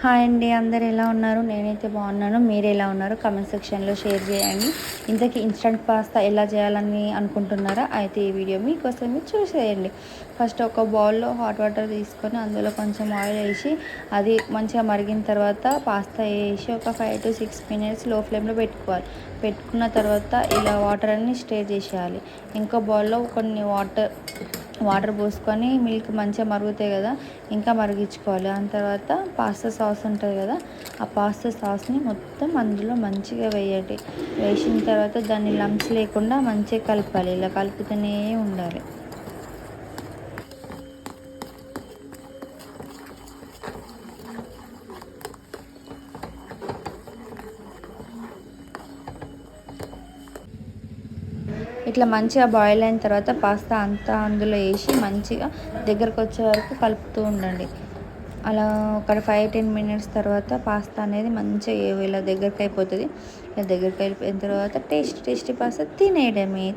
Hi అండి అందరు ఎలా ఉన్నారు? నేనైతే బాగున్నాను మీరు ఎలా ఉన్నారు? కమెంట్ సెక్షన్లో షేర్ చేయండి. ఇంతకీ ఇన్స్టంట్ పాస్తా ఎలా చేయాలని అనుకుంటున్నారా? అయితే ఈ వీడియో మీకోసం మీరు చూసేయండి ఫస్ట్ ఒక బౌల్లో హాట్ వాటర్ తీసుకొని అందులో కొంచెం ఆయిల్ వేసి అది మంచిగా మరిగిన తర్వాత పాస్తా వేసి ఒక ఫైవ్ టు సిక్స్ మినిట్స్లో ఫ్లేమ్లో పెట్టుకోవాలి. పెట్టుకున్న తర్వాత ఇలా వాటర్ అన్ని స్టే చేసేయాలి. ఇంకో బౌల్లో కొన్ని వాటర్ వాటర్ పోసుకొని మిల్క్ మంచిగా మరుగుతాయి కదా ఇంకా మరిగించుకోవాలి. దాని తర్వాత పాస్తా సాస్ ఉంటుంది కదా ఆ పాస్తా సాస్ని మొత్తం అందులో మంచిగా వేయండి. వేసిన తర్వాత దాన్ని లంప్స్ లేకుండా మంచిగా కలపాలి. ఇలా కలుపుతూనే ఉండాలి. ఇట్లా మంచిగా బాయిల్ అయిన తర్వాత పాస్తా అంతా అందులో వేసి మంచిగా దగ్గరకు వచ్చే వరకు కలుపుతూ ఉండండి. అలా ఒక ఫైవ్ టెన్ మినిట్స్ తర్వాత పాస్తా అనేది మంచిగా ఇలా దగ్గరికి అయిపోతుంది. ఇలా దగ్గరికి అయిపోయిన తర్వాత టేస్ట్ టేస్టీ పాస్తా తినేయడమే.